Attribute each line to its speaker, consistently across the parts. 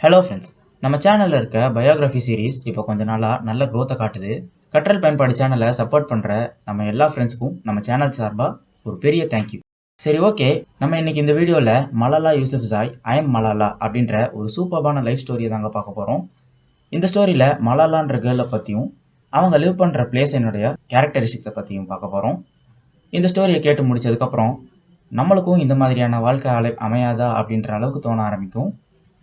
Speaker 1: Hello friends நம்ம சேனலில் இருக்க பயோகிராஃபி சீரிஸ் இப்போ கொஞ்ச நாளாக நல்ல க்ரோத்தை காட்டுது. கற்றல் பயன்பாடு சேனலை சப்போர்ட் பண்ணுற நம்ம எல்லா ஃப்ரெண்ட்ஸ்க்கும் நம்ம சேனல் சார்பாக ஒரு பெரிய தேங்க்யூ சரி ஓகே நம்ம இன்னைக்கு இந்த வீடியோவில் மலாலா யூசுப் ஜாய் ஐ மலாலா அப்படின்ற ஒரு சூப்பர்பான லைஃப் ஸ்டோரியை தாங்க பார்க்க போகிறோம் இந்த ஸ்டோரியில் மலாலான்ற கேர்ளை பற்றியும் அவங்க லிவ் பண்ணுற பிளேஸினுடைய கேரக்டரிஸ்டிக்ஸை பற்றியும் பார்க்க போகிறோம் இந்த ஸ்டோரியை கேட்டு முடிச்சதுக்கப்புறம் நம்மளுக்கும் இந்த மாதிரியான வாழ்க்கை அலை அமையாதா அப்படின்ற அளவுக்கு தோண ஆரம்பிக்கும்.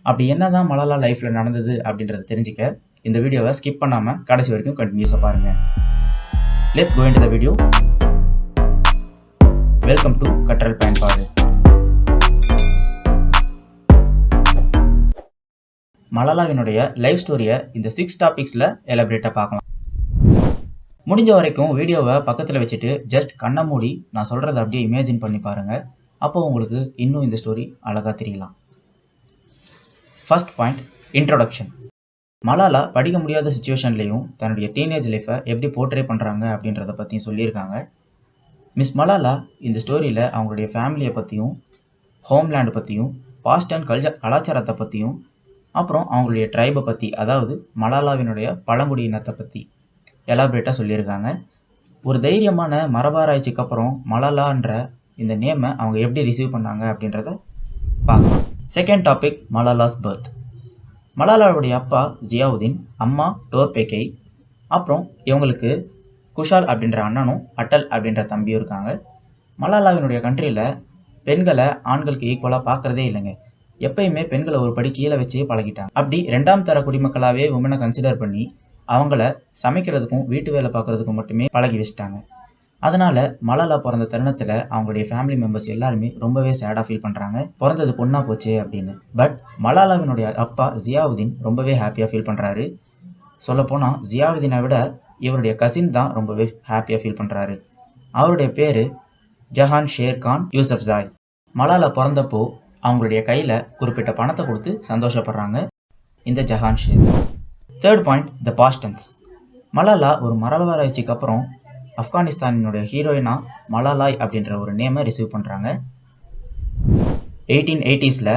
Speaker 1: அப்படி என்னதான் மலாலா லைஃப்பில் நடந்தது அப்படின்றத தெரிஞ்சுக்க இந்த வீடியோவை ஸ்கிப் பண்ணாமல் கடைசி வரைக்கும் கண்டினியூஸாக பாருங்கள் let's go in the video welcome to கற்றல் பயன்பாடு. மலாலாவினுடைய லைஃப் ஸ்டோரியை இந்த சிக்ஸ் டாபிக்ஸில் எலபரேட்டாக பார்க்கலாம். முடிஞ்ச வரைக்கும் வீடியோவை பக்கத்தில் வச்சுட்டு ஜஸ்ட் கண்ணை மூடி நான் சொல்கிறத அப்படியே இமேஜின் பண்ணி பாருங்கள் அப்போ உங்களுக்கு இன்னும் இந்த ஸ்டோரி அழகாக தெரியலாம். ஃபர்ஸ்ட் பாயிண்ட் இன்ட்ரொடக்ஷன் மலாலா படிக்க முடியாத சுச்சுவேஷன்லேயும் தன்னுடைய டீனேஜ் லைஃப்பை எப்படி போர்ட்ரே பண்ணுறாங்க அப்படின்றத பற்றியும் சொல்லியிருக்காங்க. மிஸ் மலாலா இந்த ஸ்டோரியில் அவங்களுடைய ஃபேமிலியை பற்றியும் ஹோம்லேண்டை பற்றியும் பாஸ்ட் அண்ட் கல்ச்சர் கலாச்சாரத்தை பற்றியும் அப்புறம் அவங்களுடைய ட்ரைபை பற்றி அதாவது மலாலாவினுடைய பழங்குடியினத்தை பற்றி எலாபரேட்டாக சொல்லியிருக்காங்க. ஒரு தைரியமான மரபாராய்ச்சிக்கு அப்புறம் மலாலான்ற இந்த நேமை அவங்க எப்படி ரிசீவ் பண்ணாங்க அப்படின்றத பார்க்கலாம். செகண்ட் டாபிக் மலாலாஸ் பர்த் மலாலாவுடைய அப்பா ஜியாவுதீன் அம்மா டோர்பேக்கை அப்புறம் இவங்களுக்கு குஷால் அப்படின்ற அண்ணனும் அட்டல் அப்படின்ற தம்பியும் இருக்காங்க. மலாலாவினுடைய கண்ட்ரியில் பெண்களை ஆண்களுக்கு ஈக்குவலாக பார்க்குறதே இல்லைங்க. எப்பயுமே பெண்களை ஒரு படி கீழே வச்சே பழகிட்டாங்க. அப்படி ரெண்டாம் தர குடிமக்களாகவே உமனை கன்சிடர் பண்ணி அவங்கள சமைக்கிறதுக்கும் வீட்டு வேலை பார்க்குறதுக்கும் மட்டுமே பழகி வச்சுட்டாங்க. அதனால் மலாலா பிறந்த தருணத்தில் அவங்களுடைய ஃபேமிலி மெம்பர்ஸ் எல்லாருமே ரொம்பவே சேடாக ஃபீல் பண்ணுறாங்க பிறந்தது பொண்ணா போச்சே அப்படின்னு. பட் மலாலாவினுடைய அப்பா ஜியாவுதீன் ரொம்பவே ஹாப்பியாக ஃபீல் பண்ணுறாரு சொல்லப்போனால் ஜியாவுதீனை விட இவருடைய கசின் தான் ரொம்பவே ஹாப்பியாக ஃபீல் பண்ணுறாரு அவருடைய பேர் ஜஹான் ஷேர் கான் யூசப் ஜாய். மலாலா பிறந்தப்போ அவங்களுடைய கையில் குறிப்பிட்ட பணத்தை கொடுத்து சந்தோஷப்படுறாங்க இந்த Jahan Sher. Third point the Pashtuns Malala ஒரு மரபராய்ச்சிக்கு அப்புறம் ஆப்கானிஸ்தானினுடைய ஹீரோயினா மலாலாய் அப்படின்ற ஒரு நேமை ரிசீவ் பண்ணுறாங்க எயிட்டீன் எயிட்டிஸில்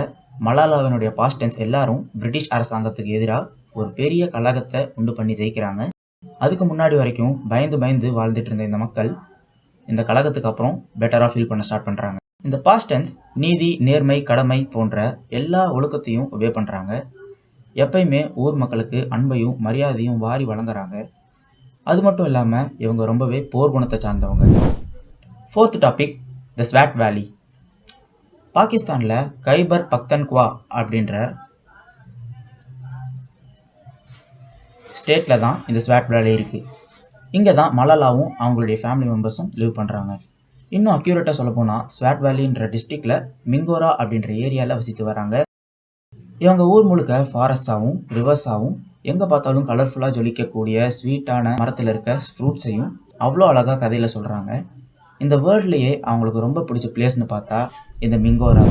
Speaker 1: மலாலாவினுடைய பாஸ்டன்ஸ் எல்லாரும் பிரிட்டிஷ் அரசாங்கத்துக்கு எதிராக ஒரு பெரிய கழகத்தை உண்டு பண்ணி ஜெயிக்கிறாங்க. அதுக்கு முன்னாடி வரைக்கும் பயந்து பயந்து வாழ்ந்துட்டு இருந்த இந்த மக்கள் இந்த கழகத்துக்கு அப்புறம் பெட்டராக ஃபீல் பண்ண ஸ்டார்ட் பண்ணுறாங்க இந்த பாஸ்டன்ஸ் நீதி நேர்மை கடமை போன்ற எல்லா ஒழுக்கத்தையும் உபயோக பண்ணுறாங்க எப்பயுமே ஊர் மக்களுக்கு அன்பையும் மரியாதையும் வாரி வழங்குறாங்க. அது மட்டும் இல்லாமல் இவங்க ரொம்பவே போர் குணத்தை சார்ந்தவங்க. ஃபோர்த் டாபிக் த ஸ்வாட் வேலி பாகிஸ்தானில் கைபர் பக்தன்குவா அப்படின்ற ஸ்டேட்டில் தான் இந்த ஸ்வாட் வேலி இருக்குது இங்கே தான் மலாலாவும் அவங்களுடைய ஃபேமிலி மெம்பர்ஸும் லிவ் பண்ணுறாங்க இன்னும் அக்யூரேட்டாக சொல்லப்போனால் ஸ்வாட் வேலின்ற டிஸ்ட்ரிக்டில் மிங்கோரா அப்படின்ற ஏரியாவில் வசித்து வராங்க. இவங்க ஊர் முழுக்க ஃபாரஸ்டாகவும் ரிவர்ஸாகவும் எங்கே பார்த்தாலும் கலர்ஃபுல்லாக ஜொலிக்கக்கூடிய ஸ்வீட்டான மரத்தில் இருக்க ஃப்ரூட்ஸையும் அவ்வளோ அழகாக கதையில் சொல்கிறாங்க இந்த வேர்ல்ட்லேயே அவங்களுக்கு ரொம்ப பிடிச்ச பிளேஸ்னு பார்த்தா இந்த மிங்கோரா.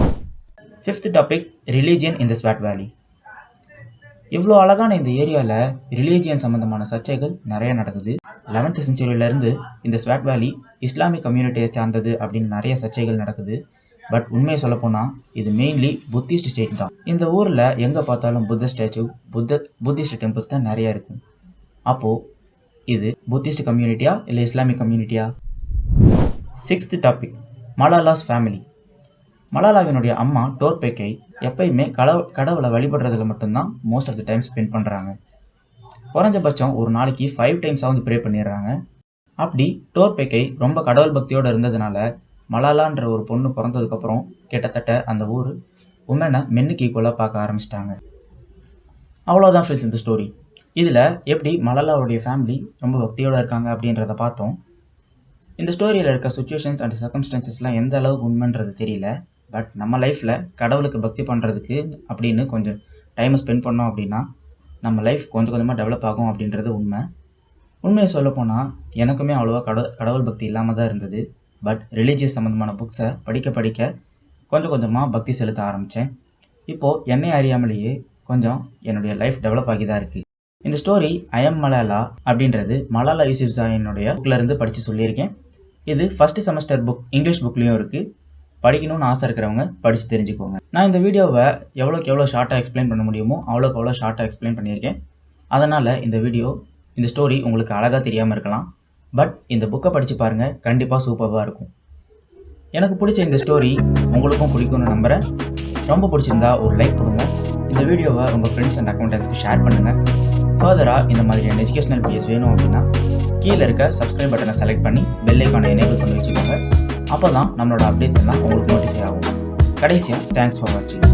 Speaker 1: ஃபிஃப்த் டாபிக் ரிலீஜியன் இந்த ஸ்வாட் வேலி இவ்வளோ அழகான இந்த ஏரியாவில் ரிலீஜியன் சம்மந்தமான சர்ச்சைகள் நிறைய நடக்குது. லெவன்த் செஞ்சுரியிலேருந்து இந்த ஸ்வாட் வேலி இஸ்லாமிக் கம்யூனிட்டியை சார்ந்தது அப்படின்னு நிறைய சர்ச்சைகள் நடக்குது. பட் உண்மையை சொல்லப்போனால் இது மெயின்லி புத்திஸ்ட் ஸ்டேட் தான். இந்த ஊரில் எங்கே பார்த்தாலும் புத்த ஸ்டாச்சு புத்த புத்திஸ்ட் டெம்பிள்ஸ் தான் நிறையா இருக்கும். அப்போது இது புத்திஸ்ட் கம்யூனிட்டியா இல்லை இஸ்லாமிக் கம்யூனிட்டியா சிக்ஸ்த் டாபிக் மலாலாஸ் ஃபேமிலி மலாலாவினுடைய அம்மா டோர்பெக்கை எப்பயுமே கடவு கடவுளை வழிபடுறதுல மட்டும்தான் most of the time spend பண்ணுறாங்க குறைஞ்சபட்சம் ஒரு நாளைக்கு ஃபைவ் டைம்ஸாவது வந்து ப்ரே பண்ணிடுறாங்க. அப்படி டோர்பேக்கை ரொம்ப கடவுள் பக்தியோடு இருந்ததுனால மலாலான்ற ஒரு பொண்ணு பிறந்ததுக்கப்புறம் கிட்டத்தட்ட அந்த ஊர் உமனை மென்னுக்கு ஈக்குவலாக பார்க்க ஆரம்பிச்சிட்டாங்க. அவ்வளோதான் ஃப்ரெண்ட்ஸ் இந்த ஸ்டோரி இதில் எப்படி மலாலாவுடைய ஃபேமிலி ரொம்ப பக்தியோடு இருக்காங்க அப்படின்றத பார்த்தோம். இந்த ஸ்டோரியில் இருக்க சுச்சுவேஷன்ஸ் அண்ட் சர்க்கம்ஸ்டான்சஸ்லாம் எந்த அளவுக்கு உண்மைன்றது தெரியல. பட் நம்ம லைஃப்பில் கடவுளுக்கு பக்தி பண்ணுறதுக்கு அப்படின்னு கொஞ்சம் டைமை ஸ்பெண்ட் பண்ணோம் அப்படின்னா நம்ம லைஃப் கொஞ்சம் கொஞ்சமாக டெவலப் ஆகும் அப்படின்றது உண்மை. உண்மையை சொல்லப்போனால் எனக்குமே அவ்வளோவா கட கடவுள் பக்தி இல்லாமல் தான் இருந்தது. பட் ரிலீஜியஸ் சம்மந்தமான புக்ஸை படிக்க படிக்க கொஞ்சம் கொஞ்சமாக பக்தி செலுத்த ஆரம்பித்தேன் இப்போது என்னை அறியாமலேயே கொஞ்சம் என்னுடைய லைஃப் டெவலப் ஆகி தான் இருக்குது இந்த ஸ்டோரி ஐஎம் மலாலா அப்படின்றது மலாலா யூசுப் ஜாயினுடைய இருந்து படித்து சொல்லியிருக்கேன். இது ஃபஸ்ட்டு செமஸ்டர் புக் இங்கிலீஷ் புக்லேயும் இருக்குது படிக்கணும்னு ஆசை இருக்கிறவங்க படித்து தெரிஞ்சுக்கோங்க. நான் இந்த வீடியோவை எவ்வளோக்கு எவ்வளோ ஷார்ட்டாக எக்ஸ்பிளைன் பண்ண முடியுமோ அவ்வளோக்கு அவ்வளோ ஷார்ட்டாக எக்ஸ்பிளைன் பண்ணியிருக்கேன். அதனால் இந்த வீடியோ இந்த ஸ்டோரி உங்களுக்கு அழகாக தெரியாமல் இருக்கலாம். பட் இந்த புக்கை படித்து பாருங்கள் கண்டிப்பாக சூப்பராக இருக்கும். எனக்கு பிடிச்ச இந்த ஸ்டோரி உங்களுக்கும் பிடிக்கும்னு நம்புகிறேன் ரொம்ப பிடிச்சிருந்தா ஒரு லைக் கொடுங்க. இந்த வீடியோவை உங்கள் ஃப்ரெண்ட்ஸ் அண்ட் அக்கௌண்டன்ஸ்க்கு ஷேர் பண்ணுங்கள் ஃபர்தராக இந்த மாதிரியான எஜுகேஷனல் வீடியோஸ் வேணும் அப்படின்னா கீழே இருக்க சப்ஸ்கிரைப் பட்டனை செலக்ட் பண்ணி பெல் ஐக்கானை எனேபிள் பண்ணி வச்சுக்கோங்க. அப்போ தான் நம்மளோட அப்டேட்ஸ் எல்லாம் உங்களுக்கு நோட்டிஃபை ஆகும். கடைசியாக தேங்க்ஸ் ஃபார் வாட்சிங்